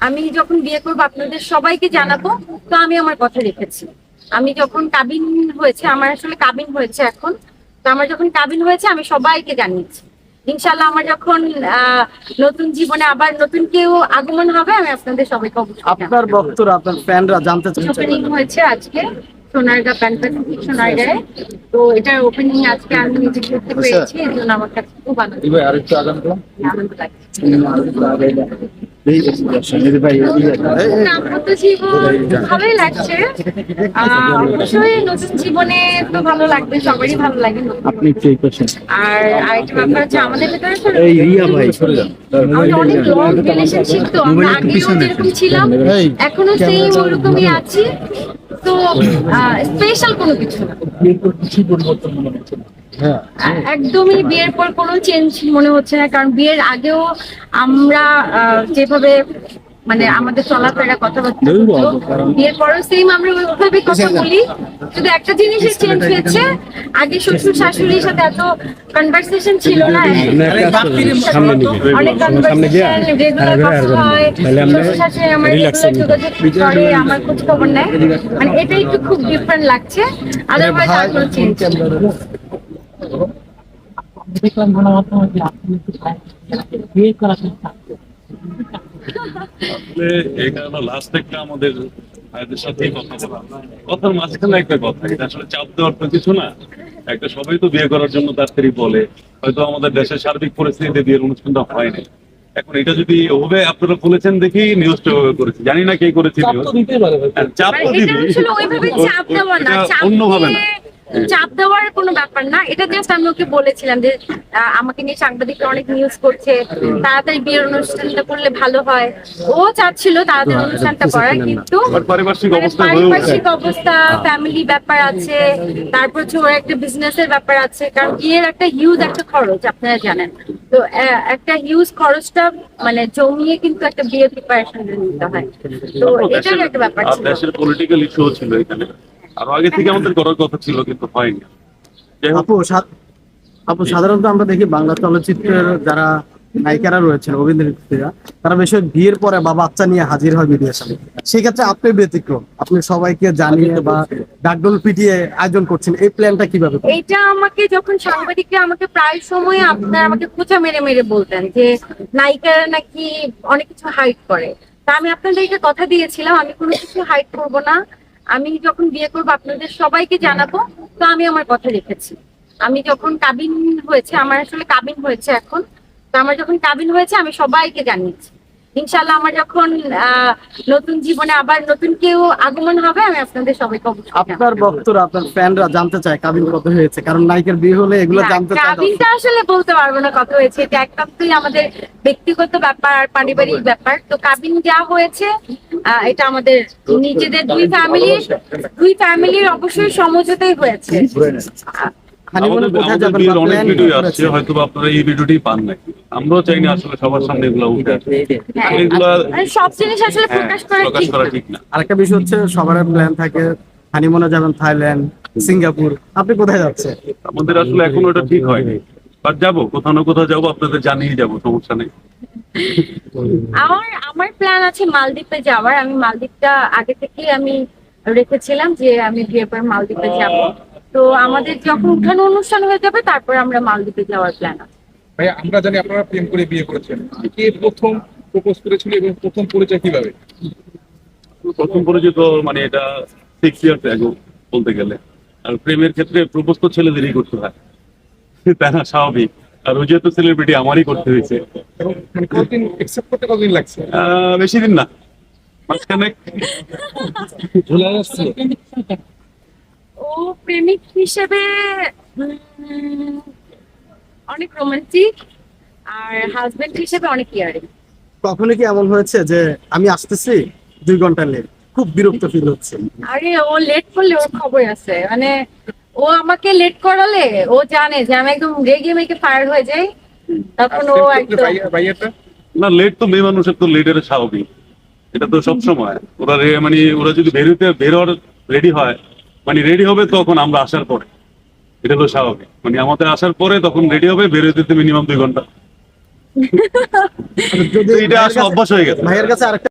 আমি যখন বিয়ে করব আপনাদের সবাইকে জানাব তো আমি আমার কথা রেখেছি। আমি যখন কাবিন হয়েছে আমার আসলে কাবিন হয়েছে এখন তো আমার যখন কাবিন হয়েছে আমি সবাইকে জানিয়েছি। ইনশাল্লাহ আমার যখন আহ, নতুন জীবনে আবার নতুন কেউ আগমন হবে আমি আপনাদের সবাইকে আপনার বক্তরা আপনার ফ্যানরা জানতে চাচ্ছে ওপেনিং হয়েছে আজকে সোনারগা প্যান প্যাসিফিক সোনারগাঁয়ে। তো এটার ওপেনিং আজকে আমি নিজে করতে পেরেছি এই জন্য আমার কাছে খুব আনন্দ। আরেকটু আগান আনন্দ লাগছে ভালোই লাগছে। অবশ্যই নতুন জীবনে তো ভালো লাগবে সবারই ভালো লাগে আপনি একটু এই আর আরেকটা ব্যাপার হচ্ছে আমাদের ভেতরে তো এই রিয়া ভাই সরে যান। আমাদের অনেক লং রিলেশনশিপ তো আমরা আগেও যেরকম ছিলাম এখনও সেই ওরকমই আছি। তো স্পেশাল কোনো কিছু একদমই বিয়ের পর কোনো চেঞ্জ মনে হচ্ছে না, কারণ বিয়ের আগেও আমরা যেভাবে মানে আমাদের চলাফেরা কথাবার্তা দেখব, বিয়ের পরও সেম আমরা ওইভাবে কথা বলি। শুধু একটা জিনিসের চেঞ্জ হয়েছে আগে শ্বশুর শাশুড়ির সাথে এত কনভারসেশন ছিল না অনেক সামনে কনভারসেশন রেগুলার কথা হয় শ্বশুর শাশুড়ি আমার রেগুলার যোগাযোগ করে আমার খোঁজ খবর নেয়। মানে এটা একটু খুব ডিফারেন্ট লাগছে। আদারওয়াইজ আর কোনো চেঞ্জ দেখলাম যে আপনি একটু বিয়ে করার চেষ্টা আসলে এটা হলো লাস্ট একটা আমাদের ভাইদের সাথে কথা বলা। কথার মাঝখানে একটা কথা এটা আসলে চাপ দেওয়ার তো কিছু না। একটা সবাই তো বিয়ে করার জন্য তাড়াতাড়ি বলে। হয়তো আমাদের দেশের সার্বিক পরিস্থিতিতে বিয়ের অনুষ্ঠানটা হয়নি এখন এটা যদি ওভাবে আপনারা বলেছেন দেখি নিউজটা ওভাবে করেছি। জানি না কে করেছে চাপ নিউজ চাপ তো এটা দিবি আসলে ওইভাবে চাপ দেওয়া না। অন্যভাবে না। চাপ দেওয়ার কোনো ব্যাপার না। এটা জাস্ট আমি ওকে বলেছিলাম যে আমাকে নিয়ে সাংবাদিকরা অনেক নিউজ করছে। তাড়াতাড়ি বিয়ের অনুষ্ঠানটা করলে ভালো হয়। ও চাচ্ছিল তাড়াতাড়ি অনুষ্ঠানটা করার কিন্তু পারিপার্শ্বিক মানে অবস্থা পারিপার্শ্বিক অবস্থা ফ্যামিলি ব্যাপার আছে তারপর হচ্ছে ওর একটা বিজনেসের ব্যাপার আছে কারণ বিয়ের একটা হিউজ একটা খরচ আপনারা জানেন। তো একটা হিউজ খরচটা মানে জমিয়ে কিন্তু একটা বিয়ের প্রিপারেশন নিতে হয়। তো এটাই একটা ব্যাপার ছিল। দেশের পলিটিক্যাল ইস্যু ছিল এখানে। আরও আগে থেকে আমাদের করার কথা ছিল কিন্তু হয়নি। আপু আপু সাধারণত আমরা দেখি বাংলা চলচ্চিত্রের যারা নায়িকারা রয়েছেন অভিনেত্রীরা তারা বেশি বিয়ের পরে বা বাচ্চা নিয়ে হাজির হয় মিডিয়ার সামনে সেক্ষেত্রে আপনি ব্যতিক্রম। আপনি সবাইকে জানিয়ে বা ডাকডোল পিটিয়ে আয়োজন করছেন এই প্ল্যানটা কীভাবে? এইটা আমাকে যখন সাংবাদিকরা আমাকে প্রায় সময় আপনার আমাকে খোঁচা মেরে মেরে বলতেন যে নায়িকারা নাকি অনেক কিছু হাইড করে। তা আমি আপনাদেরকে কথা দিয়েছিলাম আমি কোনো কিছু হাইড করব না। আমি যখন বিয়ে করব আপনাদের সবাইকে জানাব। তো আমি আমার কথা রেখেছি। আমি যখন কাবিন হয়েছে আমার আসলে কাবিন হয়েছে এখন। তো আমার যখন কাবিন হয়েছে আমি সবাইকে জানিয়েছি। ইনশাল্লাহ আমার যখন নতুন জীবনে আবার নতুন কেউ আগমন হবে আমি আপনাদের সবাইকে আপনার বক্তরা আপনার ফ্যানরা জানতে চায় কাবিন কত হয়েছে কারণ নায়িকার বিয়ে হলে এগুলো জানতে চায় কাবিনটা আসলে বলতে পারব না কত হয়েছে এটা একান্তই আমাদের ব্যক্তিগত ব্যাপার আর পারিবারিক ব্যাপার। তো কাবিন যা হয়েছে এটা আমাদের নিজেদের দুই ফ্যামিলির দুই ফ্যামিলির অবশ্যই সমঝোতাই হয়েছে। অনেক ভিডিও আসছে হয়তো আপনারা এই ভিডিওটি পান আমরাও চাই না আসলে সবার সামনে এগুলো উঠে আসে হ্যাঁ, মানে সব জিনিস আসলে হ্যাঁ, প্রকাশ করা প্রকাশ করা ঠিক না। আরেকটা বিষয় হচ্ছে সবার প্ল্যান থাকে। হানিমুনে যাবেন থাইল্যান্ড সিঙ্গাপুর। আপনি কোথায় যাচ্ছেন? আমাদের আসলে এখনও ওটা ঠিক হয়নি। বাট যাব কোথাও না কোথাও যাব আপনাদের জানিয়ে যাব সমস্যা নেই। আমার আমার প্ল্যান আছে মালদ্বীপে যাওয়ার। আমি মালদ্বীপটা আগে থেকেই আমি রেখেছিলাম যে আমি বিয়ের পর মালদ্বীপে যাব। তো আমাদের যখন উঠানো অনুষ্ঠান হয়ে যাবে তারপর আমরা মালদ্বীপে যাওয়ার প্ল্যান আছে। ভাই আমরা জানি আপনারা প্রেম করে বিয়ে করেছেন। কে প্রথম প্রপোজ করেছিল এবং প্রথম পরিচয় কীভাবে? প্রথম পরিচয় তো মানে এটা সিক্স ইয়ার্স আগে বলতে গেলে। আর প্রেমের ক্ষেত্রে প্রপোজ তো ছেলেদেরই করতে হয়। না স্বাভাবিক। আর ওই যেহেতু সেলিব্রিটি আমারই করতে হয়েছে বেশি দিন না। মাঝখানে ও প্রেমিক হিসেবে অনেক রোমান্টিক আর হাজবেন্ড হিসেবে অনেক কেয়ারিং কখনো কি এমন হয়েছে যে আমি আসতেছি দুই ঘণ্টা লেট খুব বিরক্ত ফিল হচ্ছে। আরে ও লেট করলে ওর খবর আছে। মানে ও আমাকে লেট করালে ও জানে যে আমি একদম রেগে মেগে ফায়ার হয়ে যাই। তখন ও একদম না লেট তো মেয়ে মানুষের তো লেটের স্বাভাবিক। এটা তো সব সময়। ওরা মানে ওরা যদি বেরোতে বেরোর রেডি হয় মানে রেডি হবে তখন আমরা আসার পরে। এটা হলো স্বাভাবিক। মানে আমাদের আসার পরে তখন রেডি হবে বেরোতে মিনিমাম দুই ঘণ্টা। যদি এটা আসা অভ্যাস হয়ে গেছে। ভাইয়ের কাছে আরেকটা